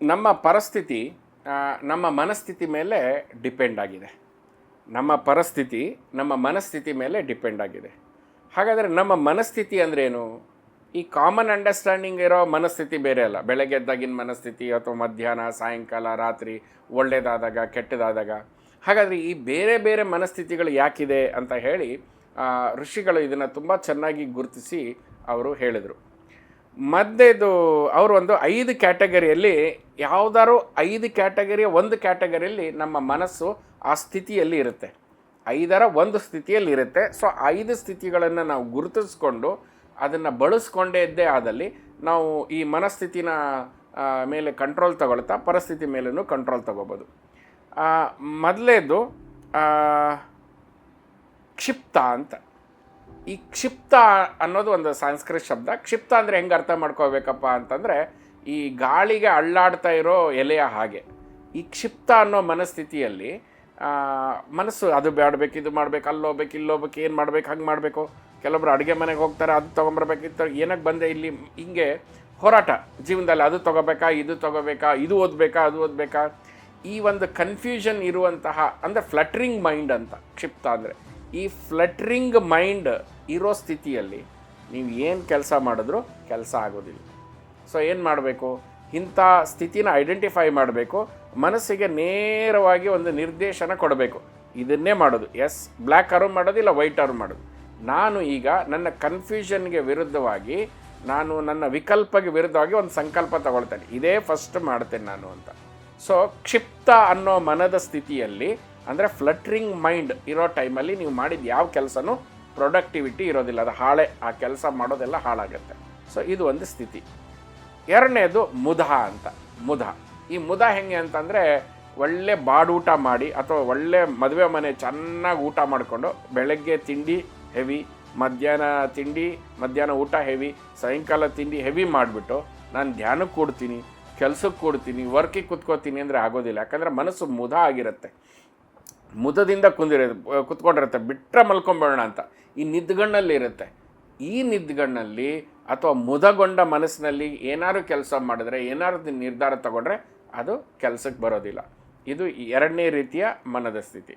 ನಮ್ಮ ಪರಿಸ್ಥಿತಿ ನಮ್ಮ ಮನಸ್ಥಿತಿ ಮೇಲೆ ಡಿಪೆಂಡ್ ಆಗಿದೆ. ನಮ್ಮ ಪರಿಸ್ಥಿತಿ, ನಮ್ಮ ಮನಸ್ಥಿತಿ ಮೇಲೆ ಡಿಪೆಂಡ್ ಆಗಿದೆ. ಹಾಗಾದರೆ ನಮ್ಮ ಮನಸ್ಥಿತಿ ಅಂದ್ರೇನು ಈ ಕಾಮನ್ ಅಂಡರ್ಸ್ಟ್ಯಾಂಡಿಂಗ್ ಇರೋ ಮನಸ್ಥಿತಿ ಬೇರೆ ಅಲ್ಲ. ಬೆಳಗ್ಗೆ ಎದ್ದಾಗಿನ ಮನಸ್ಥಿತಿ ಅಥವಾ ಮಧ್ಯಾಹ್ನ, ಸಾಯಂಕಾಲ, ರಾತ್ರಿ ಒಳ್ಳೆಯದಾದಾಗ ಕೆಟ್ಟದಾದಾಗ. ಹಾಗಾದರೆ ಈ ಬೇರೆ ಬೇರೆ ಮನಸ್ಥಿತಿಗಳು ಯಾಕಿದೆ ಅಂತ ಹೇಳಿ ಋಷಿಗಳು ಇದನ್ನು ತುಂಬ ಚೆನ್ನಾಗಿ ಗುರುತಿಸಿ ಅವರು ಹೇಳಿದರು. ಮಧ್ಯದು ಅವರು ಒಂದು ಐದು ಕ್ಯಾಟಗರಿಯಲ್ಲಿ ಯಾವುದಾದ್ರು ಐದು ಕ್ಯಾಟಗರಿಯ ಒಂದು ಕ್ಯಾಟಗರಿಯಲ್ಲಿ ನಮ್ಮ ಮನಸ್ಸು ಆ ಸ್ಥಿತಿಯಲ್ಲಿ ಇರುತ್ತೆ. ಐದರ ಒಂದು ಸ್ಥಿತಿಯಲ್ಲಿ ಇರುತ್ತೆ. ಸೊ ಐದು ಸ್ಥಿತಿಗಳನ್ನು ನಾವು ಗುರುತಿಸ್ಕೊಂಡು ಅದನ್ನು ಬಳಸ್ಕೊಂಡೇ ಇದ್ದೇ ಆದಲ್ಲಿ ನಾವು ಈ ಮನಸ್ಥಿತಿನ ಮೇಲೆ ಕಂಟ್ರೋಲ್ ತಗೊಳ್ತಾ ಪರಿಸ್ಥಿತಿ ಮೇಲೂ ಕಂಟ್ರೋಲ್ ತಗೋಬೋದು. ಮೊದಲೇದು ಕ್ಷಿಪ್ತ ಅಂತ. ಈ ಕ್ಷಿಪ್ತ ಅನ್ನೋದು ಒಂದು ಸಂಸ್ಕೃತ ಶಬ್ದ. ಕ್ಷಿಪ್ತ ಅಂದರೆ ಹೆಂಗೆ ಅರ್ಥ ಮಾಡ್ಕೋಬೇಕಪ್ಪ ಅಂತಂದರೆ, ಈ ಗಾಳಿಗೆ ಅಳ್ಳಾಡ್ತಾ ಇರೋ ಎಲೆಯ ಹಾಗೆ. ಈ ಕ್ಷಿಪ್ತ ಅನ್ನೋ ಮನಸ್ಥಿತಿಯಲ್ಲಿ ಮನಸ್ಸು ಅದು ಬೇಡಬೇಕು ಇದು ಮಾಡ್ಬೇಕು, ಅಲ್ಲಿ ಹೋಗ್ಬೇಕು, ಇಲ್ಲಿ ಹೋಗ್ಬೇಕು, ಏನು ಮಾಡ್ಬೇಕು, ಹಂಗೆ ಮಾಡಬೇಕು. ಕೆಲವೊಬ್ರು ಅಡುಗೆ ಮನೆಗೆ ಹೋಗ್ತಾರೆ, ಅದು ತೊಗೊಂಬರ್ಬೇಕಿತ್ತು ಏನಕ್ಕೆ ಬಂದೆ ಇಲ್ಲಿ, ಹಿಂಗೆ ಹೋರಾಟ. ಜೀವನದಲ್ಲಿ ಅದು ತೊಗೋಬೇಕಾ, ಇದು ತೊಗೋಬೇಕಾ, ಇದು ಓದಬೇಕಾ, ಅದು ಓದಬೇಕಾ. ಈ ಒಂದು ಕನ್ಫ್ಯೂಷನ್ ಇರುವಂತಹ, ಅಂದರೆ ಫ್ಲಟ್ರಿಂಗ್ ಮೈಂಡ್ ಅಂತ, ಕ್ಷಿಪ್ತ ಅಂದರೆ. ಈ ಫ್ಲಟ್ರಿಂಗ್ ಮೈಂಡ್ ಇರೋ ಸ್ಥಿತಿಯಲ್ಲಿ ನೀವು ಏನು ಕೆಲಸ ಮಾಡಿದ್ರೂ ಕೆಲಸ ಆಗೋದಿಲ್ಲ. ಸೊ ಏನು ಮಾಡಬೇಕು? ಇಂಥ ಸ್ಥಿತಿನ ಐಡೆಂಟಿಫೈ ಮಾಡಬೇಕು. ಮನಸ್ಸಿಗೆ ನೇರವಾಗಿ ಒಂದು ನಿರ್ದೇಶನ ಕೊಡಬೇಕು. ಇದನ್ನೇ ಮಾಡೋದು. ಎಸ್ ಬ್ಲ್ಯಾಕ್ ಅರು ಮಾಡೋದು ಇಲ್ಲ ವೈಟ್ ಅರು ಮಾಡೋದು. ನಾನು ಈಗ ನನ್ನ ಕನ್ಫ್ಯೂಷನ್ಗೆ ವಿರುದ್ಧವಾಗಿ, ನಾನು ನನ್ನ ವಿಕಲ್ಪಗೆ ವಿರುದ್ಧವಾಗಿ ಒಂದು ಸಂಕಲ್ಪ ತಗೊಳ್ತೇನೆ. ಇದೇ ಫಸ್ಟ್ ಮಾಡ್ತೇನೆ ನಾನು ಅಂತ. ಸೊ ಕ್ಷಿಪ್ತ ಅನ್ನೋ ಮನದ ಸ್ಥಿತಿಯಲ್ಲಿ ಅಂದರೆ ಫ್ಲಟ್ರಿಂಗ್ ಮೈಂಡ್ ಇರೋ ಟೈಮಲ್ಲಿ ನೀವು ಮಾಡಿದ ಯಾವ ಕೆಲಸನೂ ಪ್ರೊಡಕ್ಟಿವಿಟಿ ಇರೋದಿಲ್ಲ. ಅದು ಹಾಳೆ, ಆ ಕೆಲಸ ಮಾಡೋದೆಲ್ಲ ಹಾಳಾಗುತ್ತೆ. ಸೊ ಇದು ಒಂದು ಸ್ಥಿತಿ. ಎರಡನೇದು ಮುದ ಅಂತ. ಮುದ ಈ ಮುದ ಹೆಂಗೆ ಅಂತಂದರೆ ಒಳ್ಳೆ ಬಾಡೂಟ ಮಾಡಿ ಅಥವಾ ಒಳ್ಳೆ ಮದುವೆ ಮನೆ ಚೆನ್ನಾಗಿ ಊಟ ಮಾಡಿಕೊಂಡು ಬೆಳಗ್ಗೆ ತಿಂಡಿ ಹೆವಿ, ಮಧ್ಯಾಹ್ನ ತಿಂಡಿ, ಮಧ್ಯಾಹ್ನ ಊಟ ಹೆವಿ, ಸಾಯಂಕಾಲ ತಿಂಡಿ ಹೆವಿ ಮಾಡಿಬಿಟ್ಟು ನಾನು ಧ್ಯಾನಕ್ಕೆ ಕೊಡ್ತೀನಿ, ಕೆಲಸಕ್ಕೆ ಕೊಡ್ತೀನಿ, ವರ್ಕಿಗೆ ಕುತ್ಕೋತೀನಿ ಅಂದರೆ ಆಗೋದಿಲ್ಲ. ಯಾಕಂದರೆ ಮನಸ್ಸು ಮುದ ಆಗಿರುತ್ತೆ. ಮುದದಿಂದ ಕುಂದಿರ, ಕುತ್ಕೊಂಡಿರುತ್ತೆ. ಬಿಟ್ಟರೆ ಮಲ್ಕೊಂಬೇಡೋಣ ಅಂತ. ಈ ನಿದ್ಗಣ್ಣಲ್ಲಿ ಇರುತ್ತೆ. ಈ ನಿದ್ಗಣ್ಣಲ್ಲಿ ಅಥವಾ ಮುದಗೊಂಡ ಮನಸ್ಸಿನಲ್ಲಿ ಏನಾದ್ರು ಕೆಲಸ ಮಾಡಿದ್ರೆ, ಏನಾದ್ರು ನಿರ್ಧಾರ ತಗೊಂಡ್ರೆ ಅದು ಕೆಲಸಕ್ಕೆ ಬರೋದಿಲ್ಲ. ಇದು ಎರಡನೇ ರೀತಿಯ ಮನದ ಸ್ಥಿತಿ.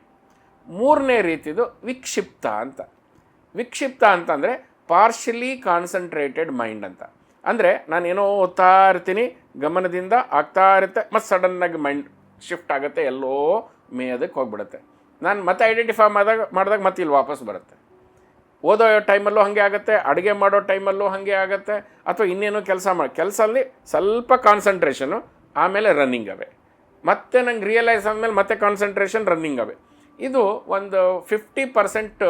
ಮೂರನೇ ರೀತಿದು ವಿಕ್ಷಿಪ್ತ ಅಂತ. ವಿಕ್ಷಿಪ್ತ ಅಂತಂದರೆ ಪಾರ್ಷಲಿ ಕಾನ್ಸಂಟ್ರೇಟೆಡ್ ಮೈಂಡ್ ಅಂತ. ಅಂದರೆ ನಾನು ಏನೋ ಓದ್ತಾ ಇರ್ತೀನಿ, ಗಮನದಿಂದ ಆಗ್ತಾ ಇರುತ್ತೆ, ಮತ್ತು ಸಡನ್ನಾಗಿ ಮೈಂಡ್ ಶಿಫ್ಟ್ ಆಗುತ್ತೆ, ಎಲ್ಲೋ ಮೇಯೋದಕ್ಕೆ ಹೋಗ್ಬಿಡುತ್ತೆ. ನಾನು ಮತ್ತೆ ಐಡೆಂಟಿಫೈ ಮಾಡಿದಾಗ ಮಾಡಿದಾಗ ಮತ್ತೆ ಇಲ್ಲಿ ವಾಪಸ್ ಬರುತ್ತೆ. ಓದೋ ಟೈಮಲ್ಲೂ ಹಾಗೆ ಆಗುತ್ತೆ, ಅಡುಗೆ ಮಾಡೋ ಟೈಮಲ್ಲೂ ಹಾಗೆ ಆಗುತ್ತೆ, ಅಥವಾ ಇನ್ನೇನು ಕೆಲಸ ಮಾಡಿ, ಕೆಲಸಲ್ಲಿ ಸ್ವಲ್ಪ ಕಾನ್ಸಂಟ್ರೇಷನು ಆಮೇಲೆ ರನ್ನಿಂಗ್ ಅವೆ. ಮತ್ತೆ ನಂಗೆ ರಿಯಲೈಸ್ ಆದಮೇಲೆ ಮತ್ತೆ ಕಾನ್ಸಂಟ್ರೇಷನ್ ರನ್ನಿಂಗ್ ಅವೆ. ಇದು ಒಂದು ಫಿಫ್ಟಿ ಪರ್ಸೆಂಟ್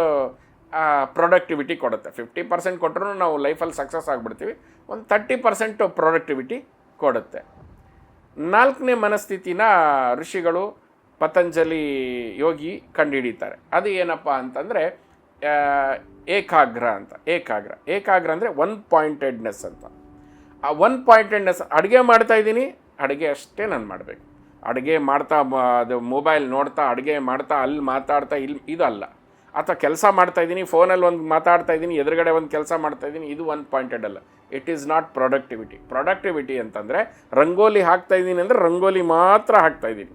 ಪ್ರೊಡಕ್ಟಿವಿಟಿ ಕೊಡುತ್ತೆ. ಫಿಫ್ಟಿ ಪರ್ಸೆಂಟ್ ಕೊಟ್ಟರು ನಾವು ಲೈಫಲ್ಲಿ ಸಕ್ಸಸ್ ಆಗಿಬಿಡ್ತೀವಿ. ಒಂದು ತರ್ಟಿ ಪರ್ಸೆಂಟ್ ಪ್ರೊಡಕ್ಟಿವಿಟಿ ಕೊಡುತ್ತೆ. ನಾಲ್ಕನೇ ಮನಸ್ಥಿತಿನ ಋಷಿಗಳು ಪತಂಜಲಿ ಯೋಗಿ ಕಂಡುಹಿಡಿತಾರೆ ಅದು ಏನಪ್ಪ ಅಂತಂದರೆ ಏಕಾಗ್ರ ಅಂತ, ಏಕಾಗ್ರ. ಏಕಾಗ್ರ ಅಂದರೆ ಒನ್ ಪಾಯಿಂಟೆಡ್ನೆಸ್ ಅಂತ. ಆ ಒನ್ ಪಾಯಿಂಟೆಡ್ನೆಸ್ ಅಡುಗೆ ಮಾಡ್ತಾ ಇದ್ದೀನಿ, ಅಡುಗೆ ಅಷ್ಟೇ ನಾನು ಮಾಡಬೇಕು. ಅಡುಗೆ ಮಾಡ್ತಾ ಅದು ಮೊಬೈಲ್ ನೋಡ್ತಾ, ಅಡುಗೆ ಮಾಡ್ತಾ, ಅಲ್ಲಿ ಮಾತಾಡ್ತಾ ಇಲ್ಲಿ ಇದು ಅಲ್ಲ ಅಥವಾ ಕೆಲಸ ಮಾಡ್ತಾ ಇದ್ದೀನಿ, ಫೋನಲ್ಲಿ ಒಂದು ಮಾತಾಡ್ತಾ ಇದ್ದೀನಿ, ಎದುರುಗಡೆ ಒಂದು ಕೆಲಸ ಮಾಡ್ತಾ ಇದ್ದೀನಿ, ಇದು ಒನ್ ಪಾಯಿಂಟೆಡ್ ಅಲ್ಲ. It is not productivity productivity ಅಂತಂದರೆ, ರಂಗೋಲಿ ಹಾಕ್ತಾ ಇದ್ದೀನಿ ಅಂದರೆ ರಂಗೋಲಿ ಮಾತ್ರ ಹಾಕ್ತಾ ಇದ್ದೀನಿ.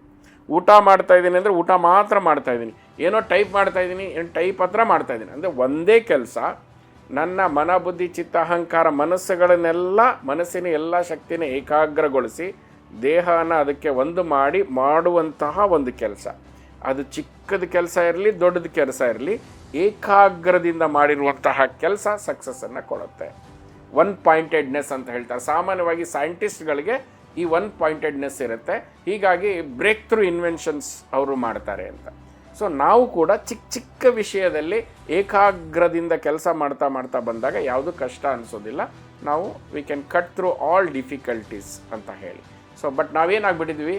ಊಟ ಮಾಡ್ತಾ ಇದ್ದೀನಿ ಅಂದರೆ ಊಟ ಮಾತ್ರ ಮಾಡ್ತಾ ಇದ್ದೀನಿ. ಏನೋ ಟೈಪ್ ಮಾಡ್ತಾ ಇದ್ದೀನಿ, ಏನು ಟೈಪ್ ಹತ್ರ ಮಾಡ್ತಾ ಇದ್ದೀನಿ. ಅಂದರೆ ಒಂದೇ ಕೆಲಸ, ನನ್ನ ಮನ ಬುದ್ಧಿ, ಚಿತ್ತ, ಅಹಂಕಾರ, ಮನಸ್ಸುಗಳನ್ನೆಲ್ಲ, ಮನಸ್ಸಿನ ಎಲ್ಲ ಶಕ್ತಿನ ಏಕಾಗ್ರಗೊಳಿಸಿ ದೇಹನ ಅದಕ್ಕೆ ಒಂದು ಮಾಡಿ ಮಾಡುವಂತಹ ಒಂದು ಕೆಲಸ. ಅದು ಚಿಕ್ಕದ ಕೆಲಸ ಇರಲಿ, ದೊಡ್ಡದ ಕೆಲಸ ಇರಲಿ, ಏಕಾಗ್ರದಿಂದ ಮಾಡಿರುವಂತಹ ಕೆಲಸ ಸಕ್ಸಸ್ಸನ್ನು ಕೊಡುತ್ತೆ. ಒನ್ ಪಾಯಿಂಟೆಡ್ನೆಸ್ ಅಂತ ಹೇಳ್ತಾರೆ. ಸಾಮಾನ್ಯವಾಗಿ ಸೈಂಟಿಸ್ಟ್ಗಳಿಗೆ ಈ ಒನ್ ಪಾಯಿಂಟೆಡ್ನೆಸ್ ಇರುತ್ತೆ. ಹೀಗಾಗಿ ಬ್ರೇಕ್ ಥ್ರೂ ಇನ್ವೆನ್ಷನ್ಸ್ ಅವರು ಮಾಡ್ತಾರೆ ಅಂತ. ಸೊ ನಾವು ಕೂಡ ಚಿಕ್ಕ ಚಿಕ್ಕ ವಿಷಯದಲ್ಲಿ ಏಕಾಗ್ರದಿಂದ ಕೆಲಸ ಮಾಡ್ತಾ ಮಾಡ್ತಾ ಬಂದಾಗ ಯಾವುದು ಕಷ್ಟ ಅನಿಸೋದಿಲ್ಲ. ನಾವು we can cut through all difficulties ಅಂತ ಹೇಳಿ. ಸೊ ಬಟ್ ನಾವೇನಾಗ್ಬಿಟ್ಟಿದ್ವಿ?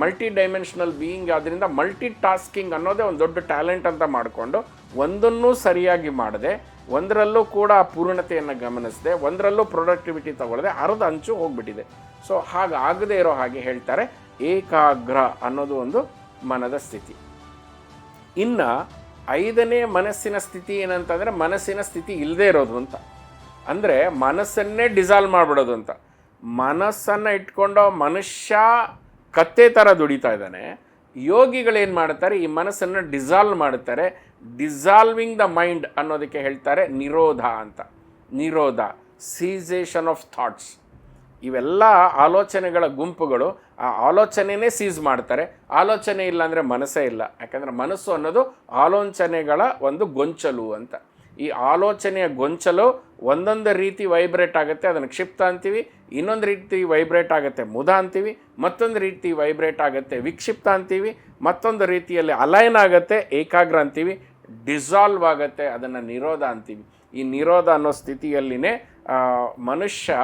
ಮಲ್ಟಿ ಡೈಮೆನ್ಷನಲ್ ಬೀಯಿಂಗ್ ಆದ್ದರಿಂದ ಮಲ್ಟಿ ಟಾಸ್ಕಿಂಗ್ ಅನ್ನೋದೇ ಒಂದು ದೊಡ್ಡ ಟ್ಯಾಲೆಂಟ್ ಅಂತ ಮಾಡಿಕೊಂಡು ಒಂದನ್ನೂ ಸರಿಯಾಗಿ ಮಾಡದೆ ಒಂದರಲ್ಲೂ ಕೂಡ ಪೂರ್ಣತೆಯನ್ನು ಗಮನಿಸದೆ, ಒಂದರಲ್ಲೂ ಪ್ರೊಡಕ್ಟಿವಿಟಿ ತಗೊಳ್ಳದೆ ಅರ್ಧ ಅಂಚು ಹೋಗ್ಬಿಟ್ಟಿದೆ. ಸೊ ಹಾಗಾಗದೇ ಇರೋ ಹಾಗೆ ಹೇಳ್ತಾರೆ, ಏಕಾಗ್ರ ಅನ್ನೋದು ಒಂದು ಮನದ ಸ್ಥಿತಿ. ಇನ್ನು ಐದನೇ ಮನಸ್ಸಿನ ಸ್ಥಿತಿ ಏನಂತಂದರೆ, ಮನಸ್ಸಿನ ಸ್ಥಿತಿ ಇಲ್ಲದೇ ಇರೋದು ಅಂತ. ಅಂದರೆ ಮನಸ್ಸನ್ನೇ ಡಿಸಾಲ್ವ್ ಮಾಡಿಬಿಡೋದು ಅಂತ. ಮನಸ್ಸನ್ನು ಇಟ್ಕೊಂಡು ಮನುಷ್ಯ ಕತ್ತೆ ಥರ ದುಡಿತಾ ಇದ್ದಾನೆ. ಯೋಗಿಗಳೇನು ಮಾಡ್ತಾರೆ, ಈ ಮನಸ್ಸನ್ನು ಡಿಸಾಲ್ವ್ ಮಾಡ್ತಾರೆ. ಡಿಸಾಲ್ವಿಂಗ್ ದ ಮೈಂಡ್ ಅನ್ನೋದಕ್ಕೆ ಹೇಳ್ತಾರೆ ನಿರೋಧ ಅಂತ. ನಿರೋಧ ಸೀಸೇಷನ್ ಆಫ್ ಥಾಟ್ಸ್ ಇವೆಲ್ಲ ಆಲೋಚನೆಗಳ ಗುಂಪುಗಳು. ಆ ಆಲೋಚನೆನೇ ಸೀಸ್ ಮಾಡ್ತಾರೆ. ಆಲೋಚನೆ ಇಲ್ಲ ಅಂದರೆ ಮನಸ್ಸೇ ಇಲ್ಲ. ಯಾಕಂದರೆ ಮನಸ್ಸು ಅನ್ನೋದು ಆಲೋಚನೆಗಳ ಒಂದು ಗೊಂಚಲು ಅಂತ. ಈ ಆಲೋಚನೆಯ ಗೊಂಚಲು ಒಂದೊಂದು ರೀತಿ ವೈಬ್ರೇಟ್ ಆಗುತ್ತೆ. ಅದನ್ನು ಕ್ಷಿಪ್ತ ಅಂತೀವಿ, ಇನ್ನೊಂದು ರೀತಿ ವೈಬ್ರೇಟ್ ಆಗುತ್ತೆ ಮುದ ಅಂತೀವಿ, ಮತ್ತೊಂದು ರೀತಿ ವೈಬ್ರೇಟ್ ಆಗುತ್ತೆ ವಿಕ್ಷಿಪ್ತ ಅಂತೀವಿ, ಮತ್ತೊಂದು ರೀತಿಯಲ್ಲಿ ಅಲೈನ್ ಆಗುತ್ತೆ ಏಕಾಗ್ರ ಅಂತೀವಿ. ಡಿಸಾಲ್ವ್ ಆಗುತ್ತೆ, ಅದನ್ನು ನಿರೋಧ ಅಂತೀವಿ. ಈ ನಿರೋಧ ಅನ್ನೋ ಸ್ಥಿತಿಯಲ್ಲಿನೇ ಮನುಷ್ಯ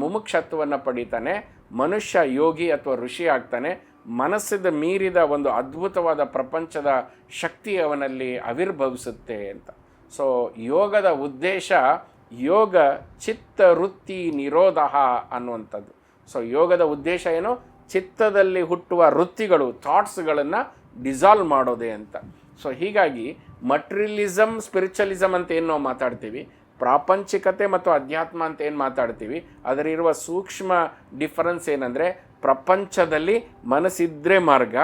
ಮುಮುಕ್ಷತ್ವವನ್ನು ಪಡಿತಾನೆ, ಮನುಷ್ಯ ಯೋಗಿ ಅಥವಾ ಋಷಿ ಆಗ್ತಾನೆ, ಮನಸ್ಸಿದ ಮೀರಿದ ಒಂದು ಅದ್ಭುತವಾದ ಪ್ರಪಂಚದ ಶಕ್ತಿ ಅವನಲ್ಲಿ ಆವಿರ್ಭವಿಸುತ್ತೆ ಅಂತ. ಸೊ ಯೋಗದ ಉದ್ದೇಶ ಯೋಗ ಚಿತ್ತ ವೃತ್ತಿ ನಿರೋಧ ಅನ್ನುವಂಥದ್ದು. ಸೊ ಯೋಗದ ಉದ್ದೇಶ ಏನು? ಚಿತ್ತದಲ್ಲಿ ಹುಟ್ಟುವ ವೃತ್ತಿಗಳು ಥಾಟ್ಸ್ಗಳನ್ನು ಡಿಸಾಲ್ವ್ ಮಾಡೋದೆ ಅಂತ. ಸೊ ಹೀಗಾಗಿ ಮಟ್ರಿಲಿಸಮ್ ಸ್ಪಿರಿಚುವಲಿಸಮ್ ಅಂತ ಏನು ನಾವು ಮಾತಾಡ್ತೀವಿ? ಪ್ರಾಪಂಚಿಕತೆ ಮತ್ತು ಅಧ್ಯಾತ್ಮ ಅಂತ ಏನು ಮಾತಾಡ್ತೀವಿ? ಅದರಿರುವ ಸೂಕ್ಷ್ಮ ಡಿಫರೆನ್ಸ್ ಏನಂದರೆ ಪ್ರಪಂಚದಲ್ಲಿ ಮನಸ್ಸಿದ್ರೆ ಮಾರ್ಗ,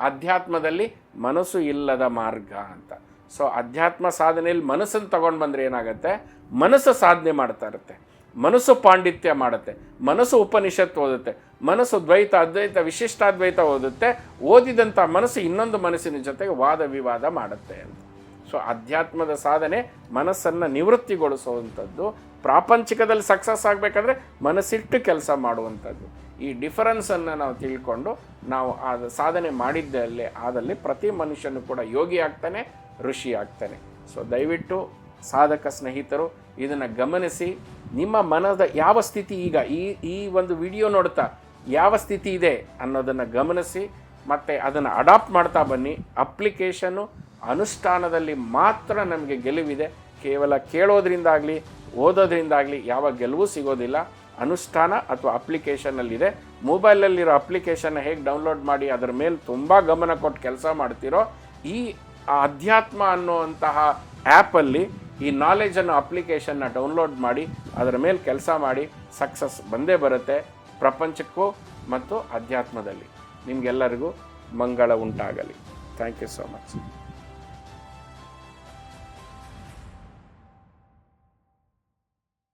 ಅಧ್ಯಾತ್ಮದಲ್ಲಿ ಮನಸ್ಸು ಇಲ್ಲದ ಮಾರ್ಗ ಅಂತ. ಸೊ ಅಧ್ಯಾತ್ಮ ಸಾಧನೆಯಲ್ಲಿ ಮನಸ್ಸನ್ನು ತಗೊಂಡು ಬಂದರೆ ಏನಾಗುತ್ತೆ? ಮನಸ್ಸು ಸಾಧನೆ ಮಾಡ್ತಾ ಇರುತ್ತೆ. ಮನಸ್ಸು ಪಾಂಡಿತ್ಯ ಮಾಡುತ್ತೆ, ಮನಸ್ಸು ಉಪನಿಷತ್ತು ಓದುತ್ತೆ, ಮನಸ್ಸು ದ್ವೈತ, ಅದ್ವೈತ, ವಿಶಿಷ್ಟಾದ್ವೈತ ಓದುತ್ತೆ, ಓದಿದಂಥ ಮನಸ್ಸು ಇನ್ನೊಂದು ಮನಸ್ಸಿನ ಜೊತೆಗೆ ವಾದ ವಿವಾದ ಮಾಡುತ್ತೆ ಅಂತ. ಸೊ ಅಧ್ಯಾತ್ಮದ ಸಾಧನೆ ಮನಸ್ಸನ್ನು ನಿವೃತ್ತಿಗೊಳಿಸುವಂಥದ್ದು, ಪ್ರಾಪಂಚಿಕದಲ್ಲಿ ಸಕ್ಸಸ್ ಆಗಬೇಕಾದ್ರೆ ಮನಸ್ಸಿಟ್ಟು ಕೆಲಸ ಮಾಡುವಂಥದ್ದು. ಈ ಡಿಫರೆನ್ಸನ್ನು ನಾವು ತಿಳ್ಕೊಂಡು ನಾವು ಆ ಸಾಧನೆ ಮಾಡಿದ್ದಲ್ಲಿ, ಆದಲ್ಲಿ ಪ್ರತಿ ಮನುಷ್ಯನು ಕೂಡ ಯೋಗಿ ಆಗ್ತಾನೆ, ಋಷಿ ಆಗ್ತಾನೆ. ಸೊ ದಯವಿಟ್ಟು ಸಾಧಕ ಸ್ನೇಹಿತರು, ಇದನ್ನು ಗಮನಿಸಿ ನಿಮ್ಮ ಮನದ ಯಾವ ಸ್ಥಿತಿ ಈಗ? ಈ ಈ ಒಂದು ವಿಡಿಯೋ ನೋಡ್ತಾ ಯಾವ ಸ್ಥಿತಿ ಇದೆ ಅನ್ನೋದನ್ನು ಗಮನಿಸಿ, ಮತ್ತು ಅದನ್ನು ಅಡಾಪ್ಟ್ ಮಾಡ್ತಾ ಬನ್ನಿ. ಅಪ್ಲಿಕೇಶನ್ನು ಅನುಷ್ಠಾನದಲ್ಲಿ ಮಾತ್ರ ನಮಗೆ ಗೆಲುವಿದೆ. ಕೇವಲ ಕೇಳೋದ್ರಿಂದಾಗಲಿ, ಓದೋದ್ರಿಂದಾಗಲಿ ಯಾವ ಗೆಲುವು ಸಿಗೋದಿಲ್ಲ. ಅನುಷ್ಠಾನ ಅಥವಾ ಅಪ್ಲಿಕೇಶನಲ್ಲಿದೆ ಮೊಬೈಲಲ್ಲಿರೋ ಅಪ್ಲಿಕೇಶನ್ನ ಹೇಗೆ ಡೌನ್ಲೋಡ್ ಮಾಡಿ ಅದರ ಮೇಲೆ ತುಂಬ ಗಮನ ಕೊಟ್ಟು ಕೆಲಸ ಮಾಡ್ತಿರೋ ಈ ಅಧ್ಯಾತ್ಮ ಅನ್ನುವಂತಹ ಆ್ಯಪಲ್ಲಿ ಈ ನಾಲೆಜನ್ನು ಅಪ್ಲಿಕೇಶನ್ನ ಡೌನ್ಲೋಡ್ ಮಾಡಿ, ಅದರ ಮೇಲೆ ಕೆಲಸ ಮಾಡಿ ಸಕ್ಸಸ್ ಬಂದೇ ಬರುತ್ತೆ ಪ್ರಪಂಚಕ್ಕೂ ಮತ್ತು ಅಧ್ಯಾತ್ಮದಲ್ಲಿ. ನಿಮಗೆಲ್ಲರಿಗೂ ಮಂಗಳ ಉಂಟಾಗಲಿ. Thank you so much